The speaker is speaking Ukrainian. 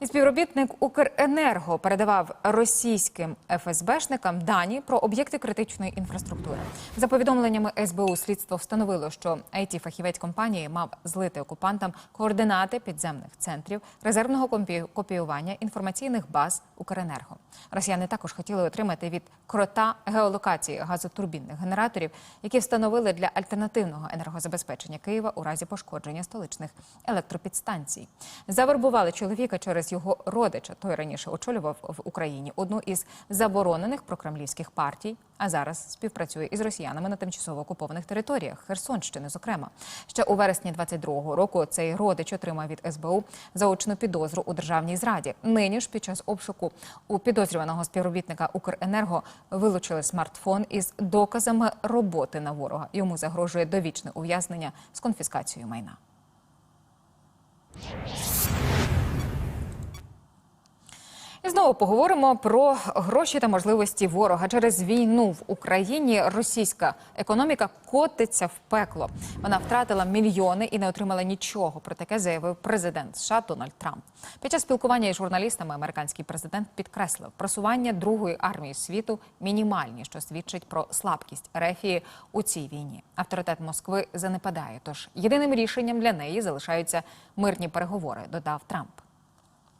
І співробітник Укренерго передавав російським ФСБшникам дані про об'єкти критичної інфраструктури. За повідомленнями СБУ, слідство встановило, що it фахівець компанії мав злити окупантам координати підземних центрів резервного копіювання інформаційних баз Укренерго. Росіяни також хотіли отримати від крота геолокації газотурбінних генераторів, які встановили для альтернативного енергозабезпечення Києва у разі пошкодження столичних електропідстанцій. Завербували чоловіка через його родича. Той раніше очолював в Україні одну із заборонених прокремлівських партій, а зараз співпрацює із росіянами на тимчасово окупованих територіях Херсонщини. Зокрема, ще у вересні 22-го року цей родич отримав від СБУ заочну підозру у державній зраді. Нині ж під час обшуку у підозрюваного співробітника Укренерго вилучили смартфон із доказами роботи на ворога. Йому загрожує довічне ув'язнення з конфіскацією майна. Знову поговоримо про гроші та можливості ворога. Через війну в Україні російська економіка котиться в пекло. Вона втратила мільйони і не отримала нічого. Про таке заявив президент США Дональд Трамп. Під час спілкування із журналістами американський президент підкреслив, просування другої армії світу мінімальні, що свідчить про слабкість Рефії у цій війні. Авторитет Москви занепадає. Тож єдиним рішенням для неї залишаються мирні переговори. Додав Трамп.